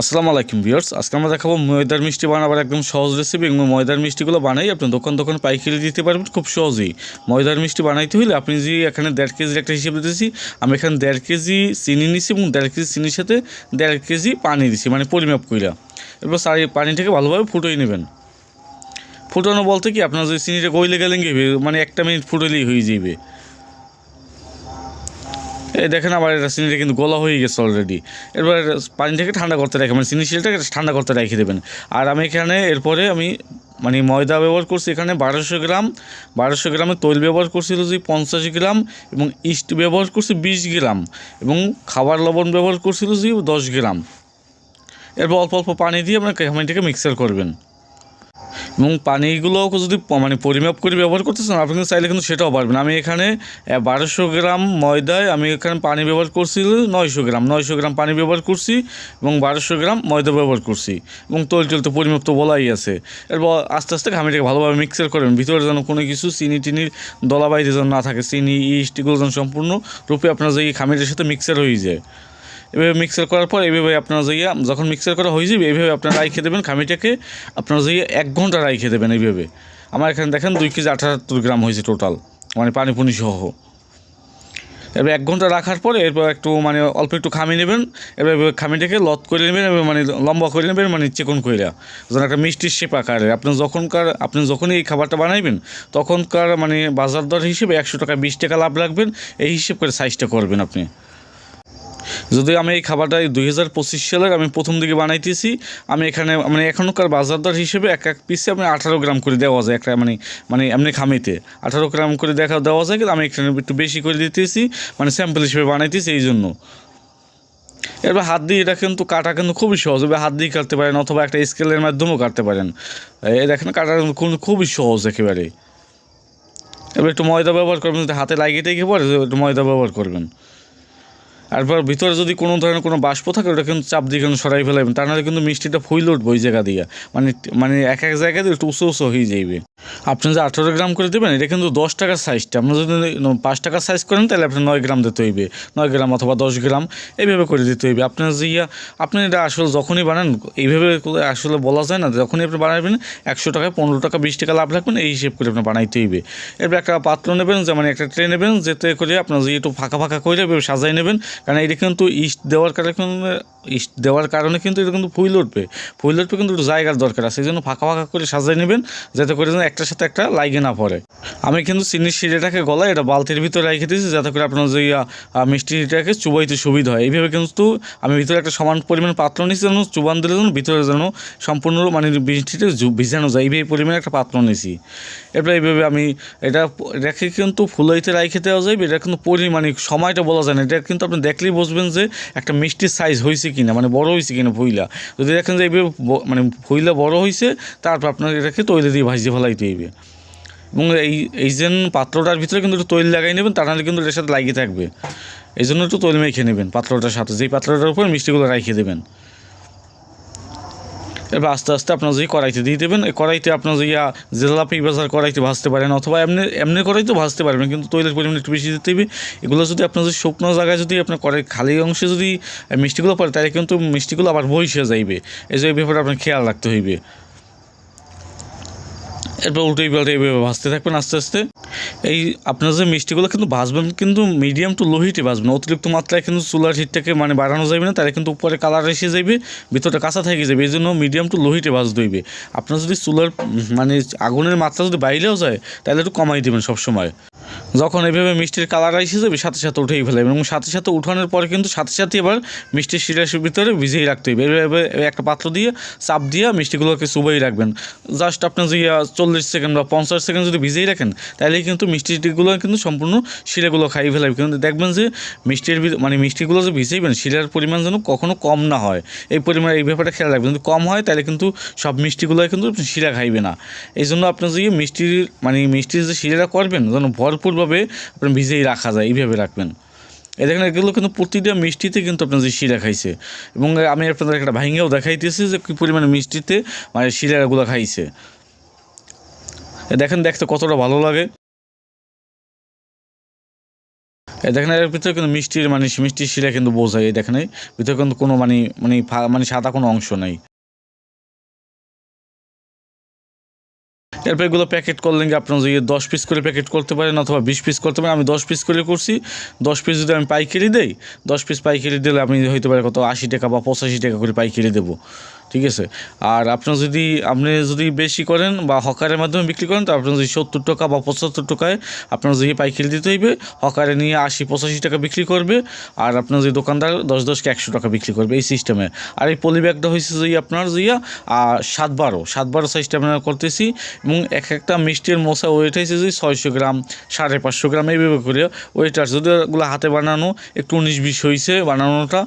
আসসালামু আলাইকুম ভিউয়ার্স। আজকে আমরা দেখাবো ময়দার মিষ্টি বানাবার একদম সহজ রেসিপি এবং ময়দার মিষ্টিগুলো বানাই আপনি দোকান দোকান পাইকারি দিতে পারবেন খুব সহজেই। ময়দার মিষ্টি বানাইতে হলে আপনি যে এখানে দেড় কেজির একটা হিসেবে দিয়েছি আমি এখানে দেড় কেজি চিনি নিছি এবং দেড় কেজি চিনির সাথে দেড় কেজি পানি দিছি মানে পরিমাপ কইরা। এরপর সারি পানিটাকে ভালোভাবে ফুটিয়ে নেবেন। ফুটানো বলতে কি, আপনার যে চিনিটা গইলে গেলেন কি মানে একটা মিনিট ফুটলেই হয়ে যাবে এই দেখেন আবার এটা চিনিটা কিন্তু গলা হয়ে গেছে অলরেডি এরপর পানিটাকে ঠান্ডা করতে রাখে মানে চিনি শিলটাকে ঠান্ডা করতে রেখে দেবেন। আর আমি এখানে এরপরে আমি মানে ময়দা ব্যবহার করছি এখানে বারোশো গ্রাম, বারোশো গ্রামের তৈল ব্যবহার করছিল যে পঞ্চাশ গ্রাম এবং ইস্ট ব্যবহার করছি বিশ গ্রাম এবং খাবার লবণ ব্যবহার করছিল যে দশ গ্রাম। এরপর অল্প অল্প পানি দিয়ে আপনার খামিটাকে মিক্সার করবেন। এবং পানিগুলোও যদি মানে পরিমাপ করে ব্যবহার করতেছেন, আপনি কিন্তু চাইলে কিন্তু সেটাও পারবেন। আমি এখানে বারোশো গ্রাম ময়দায় আমি এখানে পানি ব্যবহার করছি, নয়শো গ্রাম নয়শো গ্রাম পানি ব্যবহার করছি এবং বারোশো গ্রাম ময়দা ব্যবহার করছি এবং তৈল টল তো পরিমাপ তো বলাই আছে। এরপর আস্তে আস্তে ঘামিটাকে ভালোভাবে মিক্সার করবেন ভিতরে যেন কোনো কিছু চিনি টিনির দলা বাইতে যেন না থাকে, চিনি, ইস্ট, এগুলো যেন সম্পূর্ণ রূপে আপনার যে খামিরের সাথে মিক্সার হয়ে যায়। এভাবে মিক্সার করার পর এইভাবে আপনার যাইয়া যখন মিক্সার করা হয়ে যাবে এইভাবে আপনারা রাইখে দেবেন, খামিটাকে আপনারা যাইয়া এক ঘণ্টা রাইখে দেবেন এইভাবে আমার এখানে দেখেন দুই কেজি আঠাত্তর গ্রাম হয়েছে টোটাল মানে পানি পুনি সহ। এবার এক ঘণ্টা রাখার পরে এরপর একটু মানে অল্প একটু খামি নেবেন, এবার খামিটাকে লত করে নেবেন এবার মানে লম্বা করে নেবেন মানে চিকন কইরা। যেন একটা মিষ্টির শেপ আকারে। আপনি যখনকার, আপনি যখনই এই খাবারটা বানাইবেন, তখনকার মানে বাজার দর হিসেবে একশো টাকা, বিশ টাকা লাভ রাখবেন, এই হিসেব করে সাইজটা করবেন আপনি। যদি আমি এই খাবারটা দুই হাজার পঁচিশ সালের আমি প্রথম দিকে বানাইতেছি, আমি এখানে মানে এখনকার বাজার দর হিসেবে এক এক পিসে আমি আঠারো গ্রাম করে দেওয়া যায় একটা মানে মানে এমনি খামিতে। আঠারো গ্রাম করে দেখা দেওয়া যায়, কিন্তু আমি এখানে একটু বেশি করে দিতেছি মানে স্যাম্পল হিসেবে বানাইতেছি এই জন্য। এবার হাত দিয়ে এটা কিন্তু কাটা কিন্তু খুবই সহজ, এবার হাত দিয়ে কাটতে পারেন অথবা একটা স্কেলের মাধ্যমেও কাটতে পারেন। এই দেখেন কাটা কিন্তু খুবই সহজ একেবারে। এবার একটু ময়দা ব্যবহার করবেন হাতে লাগিয়ে টেকে পরে একটু ময়দা ব্যবহার করবেন। তারপর ভিতরে যদি কোনো ধরনের কোনো বাষ্প থাকে, ওটা কিন্তু চাপ দিয়ে কিন্তু সরাই ফেলাবেন তা নাহলে কিন্তু মিষ্টিটা ফুইল উঠবে ওই জায়গা দিয়ে। মানে মানে এক এক জায়গা দিয়ে একটু উঁচু উঁচু হয়ে যাইবে। আপনি যে আঠেরো গ্রাম করে দেবেন, এটা কিন্তু দশ টাকার সাইজটা আপনি যদি পাঁচ টাকার সাইজ করেন, তাহলে আপনি নয় গ্রাম দিতে হইবে। নয় গ্রাম অথবা দশ গ্রাম, এইভাবে করে দিতে হইবে। আপনার যে ইয়া, আপনি এটা আসলে যখনই বানান, এইভাবে আসলে বলা যায় না, যখনই আপনি বানাবেন, একশো টাকায় পনেরো টাকা, বিশ টাকা লাভ রাখবেন, এই হিসেব করে আপনি বানাইতে হইবে। এরপর একটা পাত্র নেবেন যে মানে একটা ট্রে নেবেন, যেতে করে আপনার যে একটু ফাঁকা ফাঁকা করে সাজাই নেবেন কারণ এটা কিন্তু ইস্ট দেওয়ার কারণে ইস্ট দেওয়ার কারণে কিন্তু এটা কিন্তু ফুল উঠবে। ফুল উঠবে কিন্তু একটু জায়গার দরকার আছে, এই জন্য ফাঁকা ফাঁকা করে সাজাই নেবেন, যাতে করে যেন একটার সাথে একটা লাগে না পড়ে। আমি কিন্তু চিনির সিঁড়িটাকে গলায় এটা বালতির ভিতরে রেখে দিয়েছি, যাতে করে আপনার যে মিষ্টিটাকে চুবাইতে সুবিধা হয়। এইভাবে কিন্তু আমি ভিতরে একটা সমান পরিমাণ পাত্র নিয়েছি, যেন চুবান দিলে যেন ভিতরে যেন সম্পূর্ণ মানে মিষ্টিটা ভিজানো যায়। এইভাবে পরিমাণে একটা পাত্র নিয়েছি। এরপর এইভাবে আমি এটা রেখে কিন্তু ফুলাইতে রাইখে দেওয়া যায়, এটা কিন্তু পরিমাণে সময়টা বলা যায় না। এটা কিন্তু আপনি দেখলেই বুঝবেন যে একটা মিষ্টির সাইজ হয়েছে কি না মানে বড় হয়েছে কি না ফুইলা যদি দেখেন যে এইভাবে মানে ফুইলা বড় হয়েছে তারপর আপনার এটাকে তৈরি দিয়ে ভাজিয়ে ফেলাইতে হইবে। এবং এই এই যে পাত্রটার ভিতরে কিন্তু একটু তৈল লাগাই নেবেন, তা নাহলে কিন্তু এটার সাথে লাগিয়ে থাকবে। এই জন্য একটু তৈল মেখে নেবেন পাত্রটার সাথে। যেই পাত্রটার উপর মিষ্টিগুলো রাখিয়ে দেবেন। এবার আস্তে আস্তে আপনার যদি কড়াইতে দিয়ে দেবেন এই কড়াইতে আপনার যদি জেলা জেলাপি বাজার কড়াইতে ভাজতে পারেন অথবা এমনি এমনি কড়াইতে ভাজতে পারবেন, কিন্তু তৈলের পরিমাণ একটু বেশি দিতে হবে। এগুলো যদি আপনার যদি শুকনো জায়গায় যদি আপনার কড়াই খালি অংশে যদি মিষ্টিগুলো পড়ে, তাহলে কিন্তু মিষ্টিগুলো আবার বইসে যাইবে। এই যে ব্যাপারে আপনার খেয়াল রাখতে হইবে। এরপর উল্টো পাল্টে এইভাবে ভাজতে থাকবেন আস্তে আস্তে। এই আপনার যে মিষ্টিগুলো কিন্তু ভাজবেন কিন্তু মিডিয়াম টু লো হিটে ভাজবেন অতিরিক্ত মাত্রায় কিন্তু চুলার হিটটাকে মানে বাড়ানো যাবে না, তাহলে কিন্তু উপরে কালার এসে যাবে ভিতরটা কাঁচা থেকে যাবে এই জন্য মিডিয়াম টু লো হিটে ভাজতে হইবে। আপনার যদি চুলার মানে আগুনের মাত্রা যদি বাইরেও যায়, তাহলে একটু কমাই দেবেন সবসময়। যখন এইভাবে মিষ্টির কালার এসে যাবে, সাথে সাথে উঠেই ফেলাবেন এবং সাথে সাথে উঠানোর পরে কিন্তু সাথে সাথে এবার মিষ্টির শিরার ভিতরে ভিজিয়ে রাখতে হবে এভাবে একটা পাত্র দিয়ে চাপ দিয়ে মিষ্টিগুলোকে চুবাই রাখবেন। জাস্ট আপনার যদি চল্লিশ সেকেন্ড বা পঞ্চাশ সেকেন্ড যদি ভিজিয়ে রাখেন তাহলে কিন্তু মিষ্টিগুলো কিন্তু সম্পূর্ণ শিরাগুলো খাইয়ে ফেলাবে কিন্তু দেখবেন যে মিষ্টির মানে মিষ্টিগুলো যে ভিজাইবেন, শিরার পরিমাণ যেন কখনো কম না হয়। এই পরিমাণ, এই ব্যাপারটা খেয়াল রাখবেন। যদি কম হয় তাহলে কিন্তু সব মিষ্টিগুলো কিন্তু শিরা খাইবে না। এই জন্য আপনার যদি মিষ্টির মানে মিষ্টির যে শিরাটা করবেন, যেন ভরপুরভাবে আপনার ভিজেই রাখা যায়, এইভাবে রাখবেন। এই দেখেন, এগুলো কিন্তু প্রতিটা মিষ্টিতে কিন্তু আপনার যে শিরা খাইছে। এবং আমি আপনাদের একটা ভাইঙ্গাও দেখাইতেছি যে কী পরিমাণে মিষ্টিতে মানে শিরাগুলো খাইছে। এ দেখেন, দেখতে কতটা ভালো লাগে। দেখেন, এর ভিতরে কিন্তু মিষ্টির মানে মিষ্টির শিরা কিন্তু বোঝায়, এই দেখেন ভিতরে কিন্তু কোনো মানে মানে মানে সাদা কোনো অংশ নেই। এরপর এগুলো প্যাকেট করলেন কি আপনার যদি দশ পিস করে প্যাকেট করতে পারেন অথবা বিশ পিস করতে পারেন? আমি দশ পিস করে করছি। দশ পিস যদি আমি পাইকারি দিই, দশ পিস পাইকারি দিলে আমি হইতে পারে কত আশি টাকা বা পঁচাশি টাকা করে পাইকারি দেবো। ঠিক আছে? আর আপনার যদি, আপনি যদি বেশি করেন বা হকারের মাধ্যমে বিক্রি করেন, তো আপনার যদি সত্তর টাকা বা পঁচাত্তর টাকায় আপনার যদি পাইকারি দিতে হইবে, হকারে নিয়ে আশি, পঁচাশি টাকা বিক্রি করবে, আর আপনার যদি দোকানদার, দশ দশকে একশো টাকা বিক্রি করবে এই সিস্টেমে। আর এই পলি ব্যাগটা হয়েছে যে আপনার যে সাত বারো সাত বারো সাইজটা আমরা করতেছি, এবং এক একটা মিষ্টির মশা ওয়েট হয়েছে যে ছয়শো গ্রাম, সাড়ে পাঁচশো গ্রাম, এইভাবে করে। ওয়েট যদি ওগুলো হাতে বানানো, একটু উনিশ, বিশ হয়েছে বানানোটা